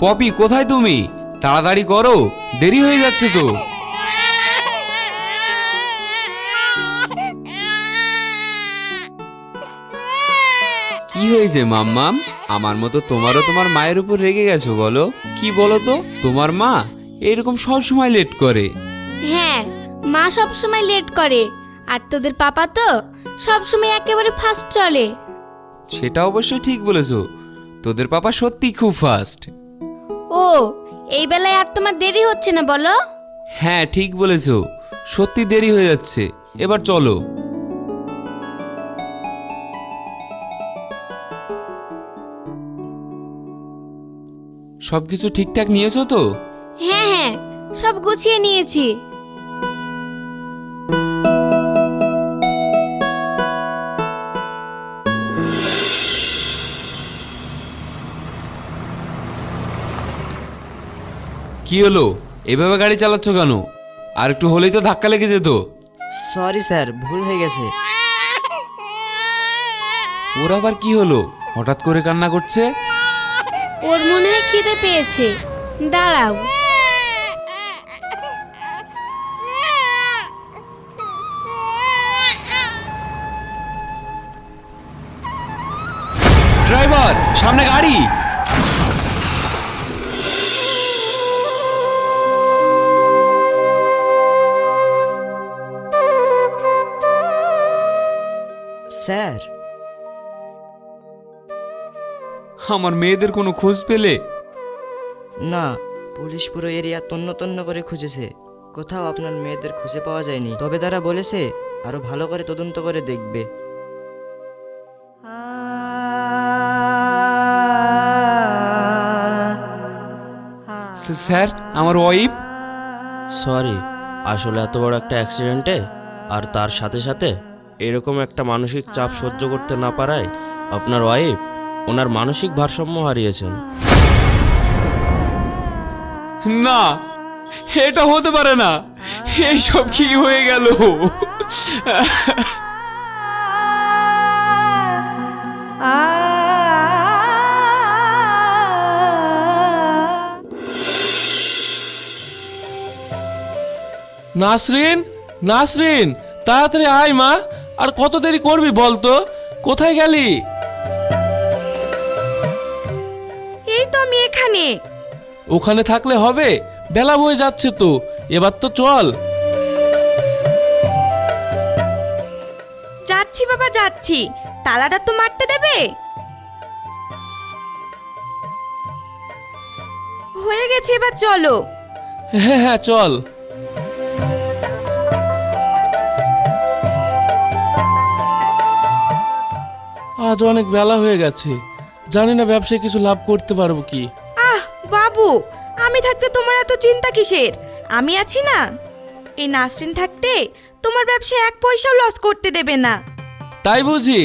Poppy কোথায় তুমি? তাড়াতাড়ি করো দেরি হয়ে যাচ্ছে তো। কি হয়েছে মাম্মাম? আমার মতো তোমারও তোমার মায়ের উপর রেগে গেছো বলো। কি বলো তো? তোমার মা এরকম সব সময় লেট করে। হ্যাঁ মা সব সময় লেট করে। আর তোদের পাপা তো সব সময় একেবারে ফার্স্ট চলে। সেটা অবশ্যই ঠিক বলেছ। তোদের পাপা সত্যি খুব ফাস্ট। ও এই বেলায় আর তোমার দেরি হচ্ছে না বলো? হ্যাঁ ঠিক বলেছ। সত্যি দেরি হয়ে যাচ্ছে। এবার চলো। সবকিছু ঠিকঠাক নিয়েছো তো? হ্যাঁ হ্যাঁ সব গুছিয়ে নিয়েছি। কি হলো? এভাবে গাড়ি চালাচ্ছ কেন? আর একটু হলেই তো ধাক্কা লেগে যেত। সরি স্যার ভুল হয়ে গেছে। ওর আবার কি হলো? হঠাৎ করে কান্না করছে? ওর মনে হয় খিদে পেয়েছে। দাঁড়াও। ড্রাইভার সামনে গাড়ি! আমার মেয়েদের কোনো খোঁজ পেলে? না পুলিশ পুরো এরিয়া তন্ন তন্ন করে খুঁজেছে। কোথাও আপনার মেয়েদের খুঁজে পাওয়া যায়নি। তবে তারা বলেছে আরও ভালো করে তদন্ত করে দেখবে। স্যার আমার ওয়াইফ? সরি আসলে এত বড় একটা অ্যাক্সিডেন্টে আর তার সাথে সাথে এরকম একটা মানসিক চাপ সহ্য করতে না পারায় আপনার ওয়াইফ ওনার মানসিক ভারসাম্য হারিয়েছেন। না এটা হতে পারে না। এইসব কি হয়ে গেল? নাসরিন নাসরিন তাড়াতাড়ি আয় মা। আর কত দেরি করবি বল তো কোথায় গেলি? ওখানে থাকলে হবে বেলা হয়ে যাচ্ছে তো এবার তো চল। যাচ্ছি বাবা যাচ্ছি। তালাটা তো মারতে দেবে? হয়ে গেছে এবার চলো। হ্যাঁ হ্যাঁ চল। আজ অনেক বেলা হয়ে গেছে। জানি না ব্যবসায় কিছু লাভ করতে পারব কি। বাবু আমি থাকতে তোমার এত চিন্তা কিসের? আমি আছি না। এই নাসরিন থাকতে তোমার ব্যবসায় এক পয়সাও লস করতে দেবে না। তাই বুঝি?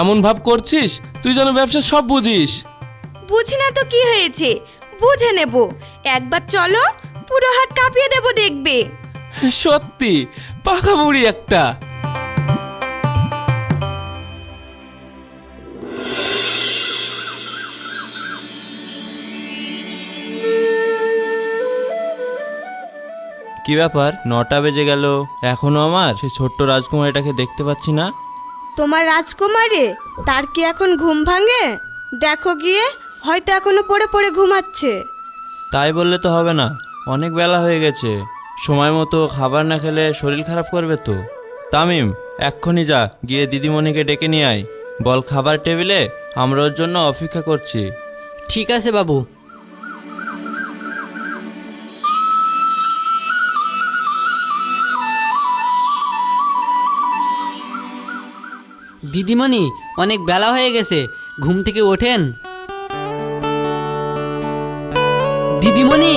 এমন ভাব করছিস? তুই যেন ব্যবসা সব বুঝিস। বুঝি না তো কি হয়েছে? বুঝে নেব। একবার চলো পুরো হাট কাঁপিয়ে দেব দেখবে। সত্যি পাকা বুড়ি একটা। কি ব্যাপার? নটা বেজে গেল। এখনও আমার? সেই ছোট্ট রাজকুমারীটাকে দেখতে পাচ্ছি না। তোমার রাজকুমারে? তার কি এখন ঘুম ভাঙে? দেখো গিয়ে হয়তো এখনও পড়ে পড়ে ঘুমাচ্ছে। তাই বললে তো হবে না। অনেক বেলা হয়ে গেছে। সময় মতো খাবার না খেলে শরীর খারাপ করবে তো। তামিম এক্ষুনি যা। গিয়ে দিদিমণিকে ডেকে নিয়ে আয়। বল খাবার টেবিলে? আমরা ওর জন্য অপেক্ষা করছি। ঠিক আছে বাবু। দিদিমণি অনেক বেলা হয়ে গেছে ঘুম থেকে ওঠেন? দিদিমণি!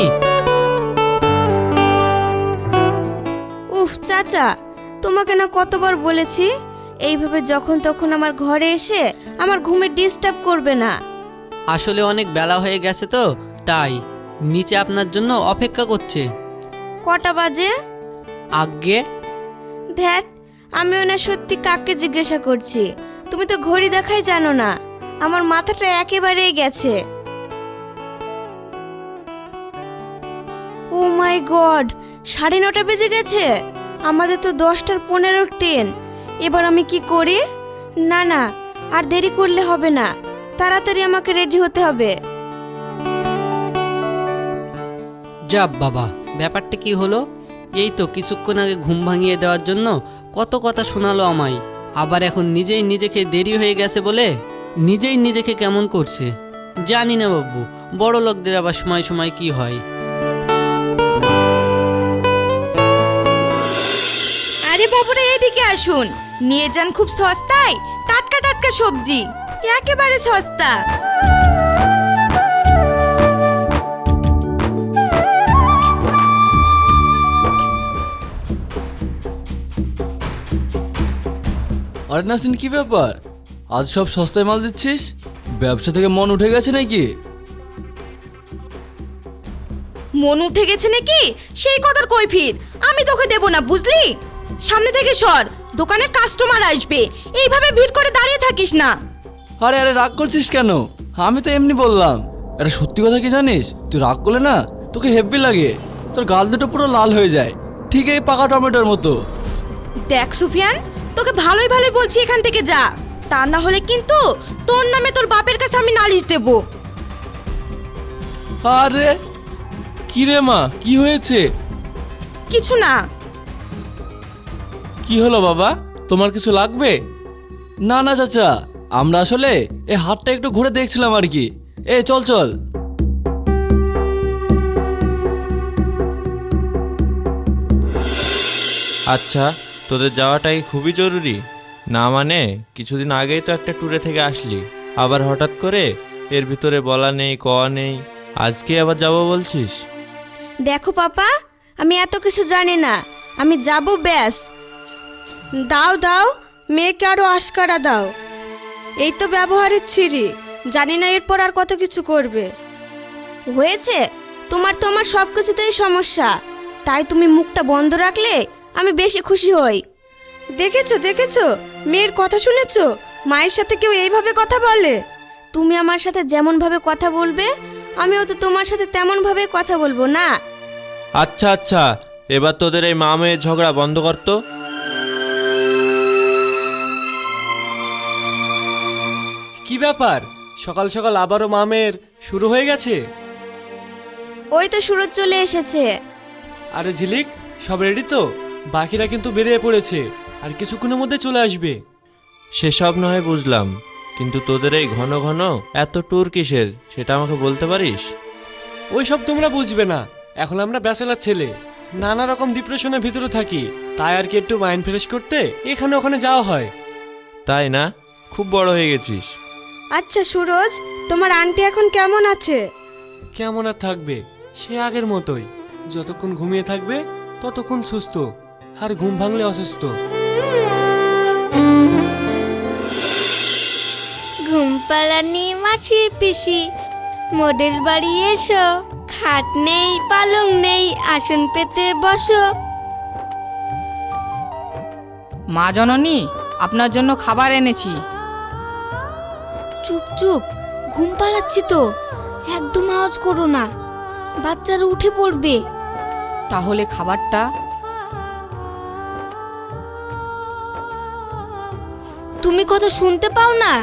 উফ চাচা তোমাকে না কতবার বলেছি এইভাবে যখন তখন আমার ঘরে এসে আমার ঘুমে ডিস্টার্ব করবে না। আসলে অনেক বেলা হয়ে গেছে তো তাই নিচে আপনার জন্য অপেক্ষা করছে। কটা বাজে? আগে? ধ্যাত আমি ওনার সত্যি কাককে জিজ্ঞাসা করছি। তুমি তো ঘড়ি দেখাই জানো না। আমার মাথাটা একেবারেই গেছে। ও মাই গড, সাড়ে নটা বেজে গেছে? আমাদের তো দশটার পনেরো ট্রেন। এবার আমি কি করি? না না, আর দেরি করলে হবে না। তাড়াতাড়ি আমাকে রেডি হতে হবে। যা বাবা, ব্যাপারটা কি হলো? এই তো কিছুক্ষণ আগে ঘুম ভাঙিয়ে দেওয়ার জন্য কত কথা শোনালো আমায়। আবার এখন নিজেই নিজেকে দেরি হয়ে গেছে বলে নিজেই নিজেকে কেমন করছে? জানি না বাবু, বড় লোকদের আবার সময় সময় কি হয়। আরে বাবুরা, এদিকে আসুন। নিয়ে যান খুব সস্তায়, টাটকা টাটকা সবজি। একেবারে সস্তা। আরে নাসরিন কি ব্যাপার? আজ সব সস্তায় মাল দিচ্ছিস? ব্যবসা থেকে মন উঠে গেছে নাকি? মন উঠে গেছে নাকি? সেই কথার কৈফির আমি তোকে দেব না বুঝলি? সামনে থেকে সর দোকানে কাস্টমার আসবে। এইভাবে ভিড় করে দাঁড়িয়ে থাকিস না। আরে আরে রাগ করছিস কেন? আমি তো এমনি বললাম। আরে সত্যি কথা কি জানিস? তুই রাগ করলে না তোকে হেব্বি লাগে। তোর গাল দুটো পুরো লাল হয়ে যায়। ঠিক এই পাকা টমেটোর মতো। দেখ সুফিয়ান তোকে ভালোই ভালোই বলছি এখান থেকে যা। তা না হলে কিন্তু তোর নামে তোর বাপের কাছে আমি নালিশ দেব। আরে কি রে মা কি হয়েছে? কিছু না। কি হলো বাবা? তোমার কিছু লাগবে? না না চাচা আমরা আসলে এই হাটটা একটু ঘুরে দেখছিলাম আর কি। এ চল চল। আচ্ছা তোদের যাওয়াটাই খুবই জরুরি। না মানে কিছুদিন আগেই তো একটা ট্যুরে থেকে আসলি। আবার হঠাৎ করে এর ভিতরে বলা নেই, কওয়া নেই। আজকে আবার যাব বলছিস? দেখো পাপা, আমি এত কিছু জানি না। আমি যাব ব্যাস। দাও দাও, মেয়েকে আরও আশকারা দাও। এই তো ব্যবহারের ছিঁড়ি জানি না এরপর আর কত কিছু করবে। হয়েছে, তোমার তো আমার সব কিছুতেই সমস্যা। তাই তুমি মুখটা বন্ধ রাখলে আমি বেশি খুশি হই। দেখেছ দেখেছ? মেয়ের কথা শুনেছো? মায়ের সাথে কেউ এইভাবে কথা বলে? তুমি আমার সাথে যেমন ভাবে কথা বলবে আমিও তো তোমার সাথে তেমন ভাবে কথা বলব না? আচ্ছা আচ্ছা। এবার তোদের এই মা মেয়ের ঝগড়া বন্ধ করতো কি ব্যাপার? সকাল সকাল আবারও মামের শুরু হয়ে গেছে? ওই তো সুরজ চলে এসেছে। আরে ঝিলিক সব রেডি তো? বাকিরা কিন্তু বেরিয়ে পড়েছে আর কিছুক্ষণের মধ্যে চলে আসবে। সেসব নয় বুঝলাম কিন্তু তোদের এই ঘন ঘন এত ট্যুর কিসের সেটা আমাকে বলতে পারিস? ওই সব তোমরা বুঝবে না এখন আমরা ব্যাচেলার ছেলে। নানা রকম ডিপ্রেশনের ভিতরে থাকি তাই আর কি একটু মাইন্ড ফ্রেশ করতে এখানে ওখানে যাওয়া হয়। তাই না? খুব বড় হয়ে গেছিস। আচ্ছা সুরজ তোমার আন্টি এখন কেমন আছে? কেমন আর থাকবে সে আগের মতোই। যতক্ষণ ঘুমিয়ে থাকবে ততক্ষণ সুস্থ। আর ঘুম ভাঙলে অসুস্থ। ঘুম পালানি মাছি পিসি মোদের বাড়ি এসো খাট নেই পালং নেই আসন পেতে বসো। মা জননী আপনার জন্য খাবার এনেছি। চুপ চুপ ঘুম পাড়াচ্ছি তো একদম আওয়াজ করো না বাচ্চারা উঠে পড়বে। তাহলে খাবারটা তুমি কথা শুনতে পাও না?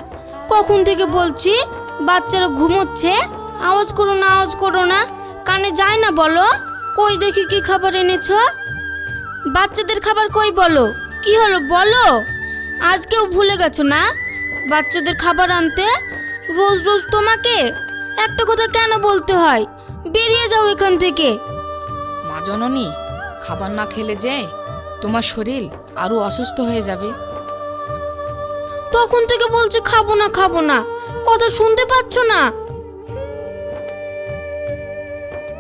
কখন থেকে বলছি, বাচ্চারা ঘুমোচ্ছে? আওয়াজ করো না, আওয়াজ করো না। কানে যায় না বলো? কই দেখি কি খাবার এনেছো? বাচ্চাদের খাবার কই বলো? কি হলো বলো? আজকেও ভুলে গেছো না? বাচ্চাদের খাবার আনতে রোজ রোজ তোমাকে? একটা কথা কেন বলতে হয়? বেরিয়ে যাও এখান থেকে। মা জননী, খাবার না খেলে যে তোমার শরীর আরও অসুস্থ হয়ে যাবে। তখন থেকে বলছে খাব না খাব না। কথা শুনতে পাচ্ছ না?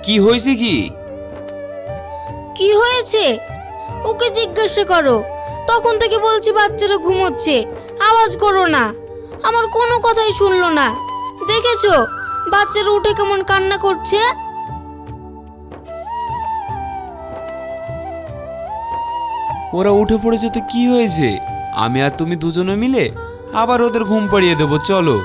কি হয়েছে কি? কি হয়েছে? ওকে জিজ্ঞাসা করো। তখন থেকে বলছি বাচ্চারা ঘুমোচ্ছে। আওয়াজ করো না। আমার কোনো কথাই শুনলো না। দেখেছ? বাচ্চারা উঠে কেমন কান্না করছে? ওরা উঠে পড়েছে তো কি হয়েছে? আমি আর তুমি দুজনে মিলে আবার ওদের ঘুম পাড়িয়ে দেবো চলো।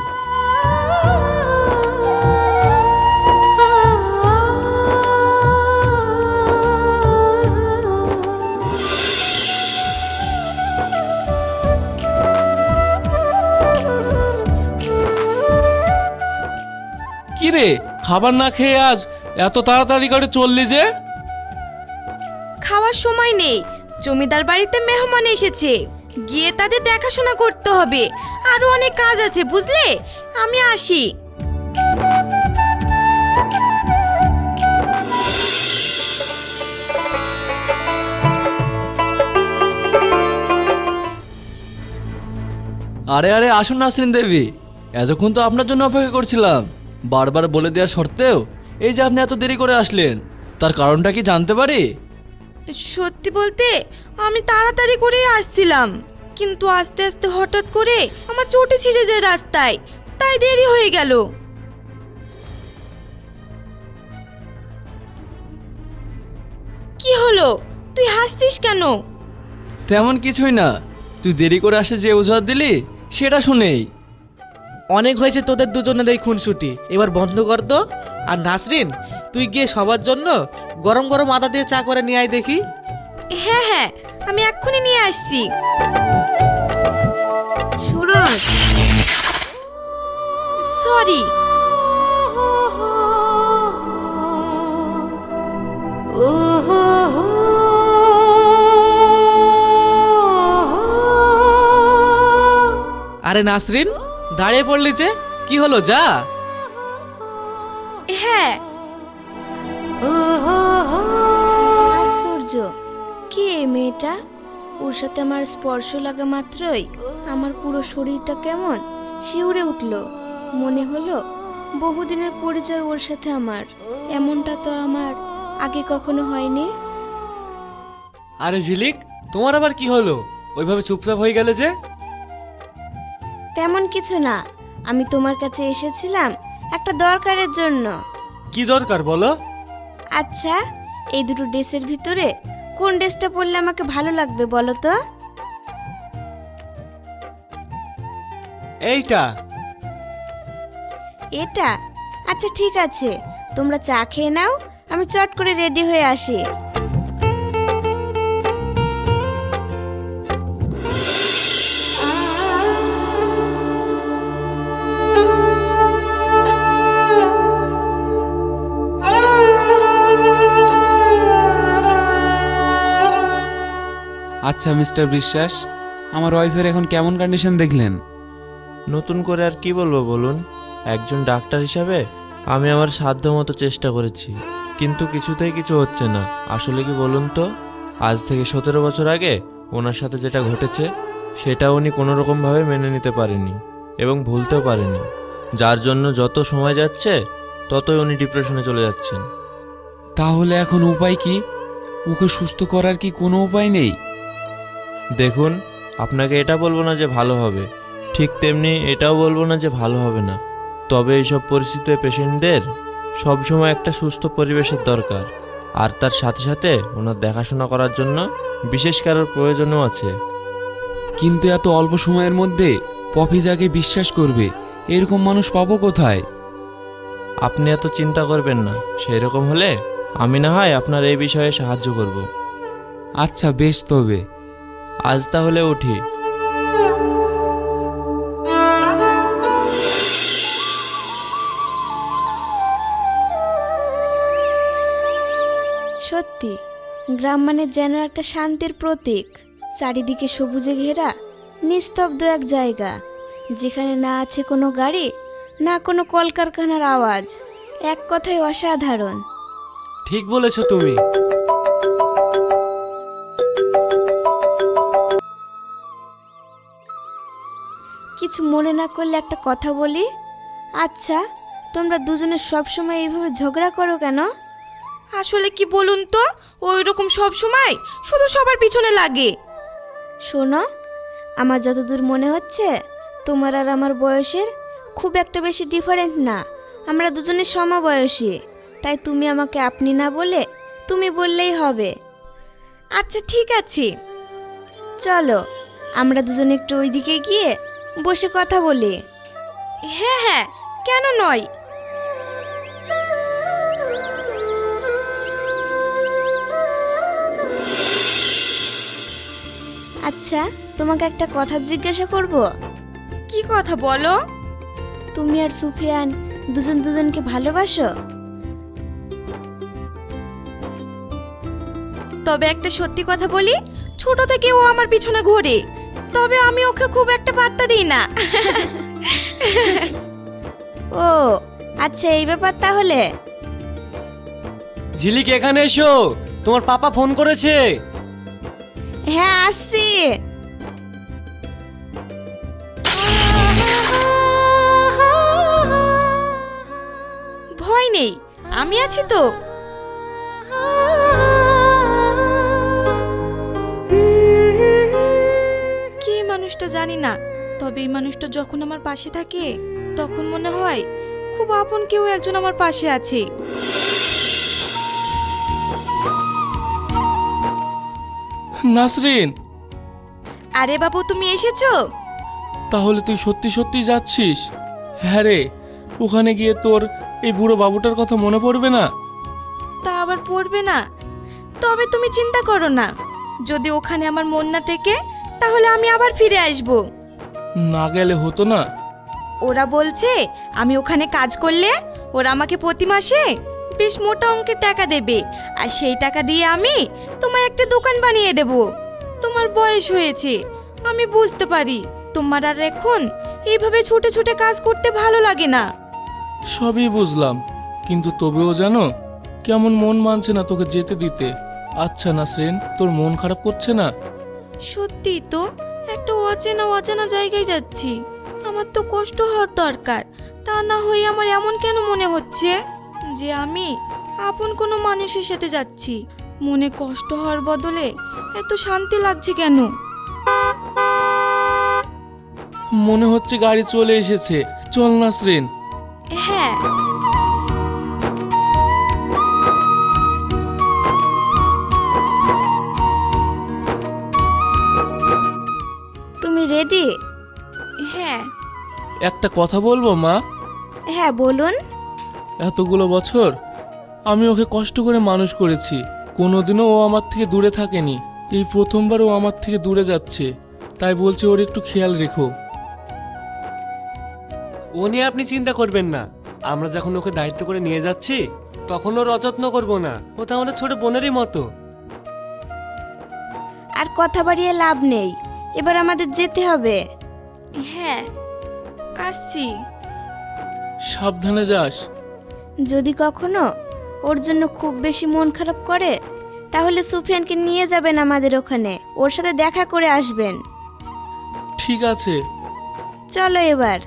কিরে খাবার না খেয়ে আজ এত তাড়াতাড়ি করে চললি যে? খাওয়ার সময় নেই। জমিদার বাড়িতে মেহমান এসেছে। গিয়ে তাদের দেখাশোনা করতে হবে। আরও অনেক কাজ আছে, বুঝলে? আমি আসি। আরে আরে, আসুন নাসরিন দেবী। এতক্ষণ তো আপনার জন্য অপেক্ষা করছিলাম। বারবার বলে দেওয়ার সত্ত্বেও এই যে আপনি এত দেরি করে আসলেন, তার কারণটা কি জানতে পারি? সত্যি বলতে আমি তাড়াতাড়ি করেই আসছিলাম। কিন্তু আস্তে আস্তে হঠাৎ করে আমার চোটে ছিঁড়ে যায় রাস্তায়। তাই দেরি হয়ে গেল। কি হলো? তুই হাসছিস কেন? তেমন কিছুই না। তুই দেরি করে আসে যে অজুহাত দিলি সেটা শুনেই। অনেক হয়েছে তোদের দুজনের এই খুনসুটি। এবার বন্ধ কর তো। আর নাসরিন তুই গিয়ে সবার জন্য গরম গরম আদা দিয়ে চা করে নিয়ে আয় দেখি। হ্যাঁ হ্যাঁ আমি এক্ষুনি নিয়ে আসছি। সুরজ সরি। আরে নাসরিন দাঁড়িয়ে পড়লি যে কি হলো যা? হ্যাঁ মেয়েটা ওর সাথে আমার স্পর্শ লাগা মাত্রই আমার পুরো শরীরটা কেমন? শিউরে উঠল। মনে হলো বহুদিনের পরিচয় ওর সাথে আমার। এমনটা তো আমার আগে কখনো হয়নি। আরে ঝিলিক তোমার আবার কি হলো? ওইভাবে চুপচাপ হয়ে গেলে যে? তেমন কিছু না। আমি তোমার কাছে এসেছিলাম একটা দরকারের জন্য। কি দরকার বলো? আচ্ছা এই দুটো ড্রেসের ভিতরে কোন ড্রেসটা পরলে আমাকে ভালো লাগবে বলো তো? এইটা। এটা? আচ্ছা ঠিক আছে। তোমরা চা খেয়ে নাও আমি চট করে রেডি হয়ে আসি। আচ্ছা মিস্টার বিশ্বাস আমার ওয়াইফের এখন কেমন কন্ডিশন দেখলেন? নতুন করে আর কি বলব বলুন? একজন ডাক্তার হিসাবে আমি আমার সাধ্য মতো চেষ্টা করেছি কিন্তু কিছুতেই কিছু হচ্ছে না। আসলে কি বলুন তো আজ থেকে সতেরো বছর আগে ওনার সাথে যেটা ঘটেছে সেটা উনি কোনো রকমভাবে মেনে নিতে পারেনি এবং ভুলতেও পারেনি। যার জন্য যত সময় যাচ্ছে ততই উনি ডিপ্রেশনে চলে যাচ্ছেন। তাহলে এখন উপায় কি? ওকে সুস্থ করার কি কোনো উপায় নেই? দেখুন আপনাকে এটা বলব না যে ভালো হবে। ঠিক তেমনি এটাও বলব না যে ভালো হবে না। তবে এইসব পরিস্থিতিতে পেশেন্টদের সবসময় একটা সুস্থ পরিবেশের দরকার। আর তার সাথে সাথে ওনার দেখাশোনা করার জন্য বিশেষ কারোর প্রয়োজনও আছে। কিন্তু এত অল্প সময়ের মধ্যে পপি যাকে বিশ্বাস করবে এরকম মানুষ পাবো কোথায়? আপনি এত চিন্তা করবেন না। সেই রকম হলে আমি না হয় আপনার এই বিষয়ে সাহায্য করব। আচ্ছা বেশ তবে। আজ তাহলে উঠি। সত্যি গ্রাম মানে যেন একটা শান্তির প্রতীক। চারিদিকে সবুজে ঘেরা নিস্তব্ধ এক জায়গা। যেখানে না আছে কোনো গাড়ি না কোনো কলকারখানার আওয়াজ। এক কথায় অসাধারণ। ঠিক বলেছ তুমি। কিছু মনে না করলে একটা কথা বলি? আচ্ছা তোমরা দুজনে সবসময় এইভাবে ঝগড়া করো কেন? আসলে কি বলুন তো? ওই রকম সব সময় শুধু সবার পিছনে লাগে। শোনো আমার যতদূর মনে হচ্ছে তোমার আর আমার বয়সের খুব একটা বেশি ডিফারেন্ট না। আমরা দুজনে সমবয়সী তাই তুমি আমাকে আপনি না বলে তুমি বললেই হবে। আচ্ছা ঠিক আছে। চলো আমরা দুজনে একটু ওইদিকে গিয়ে বসে কথা বলি। হ্যাঁ হ্যাঁ কেন নয়? আচ্ছা তোমাকে একটা কথা জিজ্ঞাসা করব? কি কথা বলো? তুমি আর সুফিয়ান দুজন দুজনকে ভালোবাসো? তবে একটা সত্যি কথা বলি ছোট থেকে ও আমার পিছনে ঘোরে। তবে আমি ওকে খুব একটা পাত্তা দিই না। ও আচ্ছা এই ব্যাপার তাহলে। ঝিলিক এখানে এসো। তোমার পাপা ফোন করেছে। হ্যাঁ আসছি। ভয় নেই আমি আছি তো। মানুষটা জানি না। তবে এই মানুষটা যখন আমার পাশে থাকে তখন মনে হয় খুব আপন কেউ একজন আমার পাশে আছে। নাসরিন! আরে বাবু তুমি এসেছ? তাহলে তুই সত্যি সত্যি যাচ্ছিস? হ্যাঁ রে ওখানে গিয়ে তোর এই বুড়ো বাবুটার কথা মনে পড়বে না? তা আবার পড়বে না। তবে তুমি চিন্তা করো না। যদি ওখানে আমার মন না টেকে তাহলে আমি আবার ফিরে আসব। না গেলে হতো না। ওরা বলছে আমি ওখানে কাজ করলে ওরা আমাকে প্রতি মাসে বেশ মোটা অঙ্কের টাকা দেবে। আর সেই টাকা দিয়ে আমি তোমায় একটা দোকান বানিয়ে দেব। তোমার বয়স হয়েছে আমি বুঝতে পারি। তোমার আর এখন এইভাবে ছুটে ছুটে কাজ করতে ভালো লাগে না। সবই বুঝলাম। কিন্তু তবেও জানো কেমন মন মানছে না তোকে যেতে দিতে। আচ্ছা নাসরিন তোর মন খারাপ করছে না? সত্যি তো, একটা অচেনা অচেনা জায়গায় যাচ্ছি। আমার তো কষ্ট হওয়ার দরকার। তা না হয়ে আমার এমন কেন মনে হচ্ছে? যে আমি আপন কোনো মানুষের সাথে যাচ্ছি। মনে কষ্ট হওয়ার বদলে এত শান্তি লাগছে কেন? মনে হচ্ছে গাড়ি চলে এসেছে। চল না নাসরিন রেডি হ্যাঁ। একটা কথা বলব মা? হ্যাঁ বলুন। এতগুলো বছর আমি ওকে কষ্ট করে মানুষ করেছি। কোনোদিনও ও আমার থেকে দূরে থাকেনি। এই প্রথমবার ও আমার থেকে দূরে যাচ্ছে। তাই বলছে ওর একটু খেয়াল রেখো। ও নিয়ে আপনি চিন্তা করবেন না। আমরা যখন ওকে দায়িত্ব করে নিয়ে যাচ্ছি তখন ওর অযত্ন করব না। ও তো আমাদের ছোট বোনেরই মতো। আর কথা বাড়িয়ে লাভ নেই। এবার আমাদের যেতে হবে। হ্যাঁ আসছি। সাবধানে যাস। যদি কখনো ওর জন্য খুব বেশি মন খারাপ করে তাহলে সুফিয়ানকে নিয়ে যাবেন আমাদের ওখানে। ওর সাথে দেখা করে আসবেন। ঠিক আছে। চলো এবার।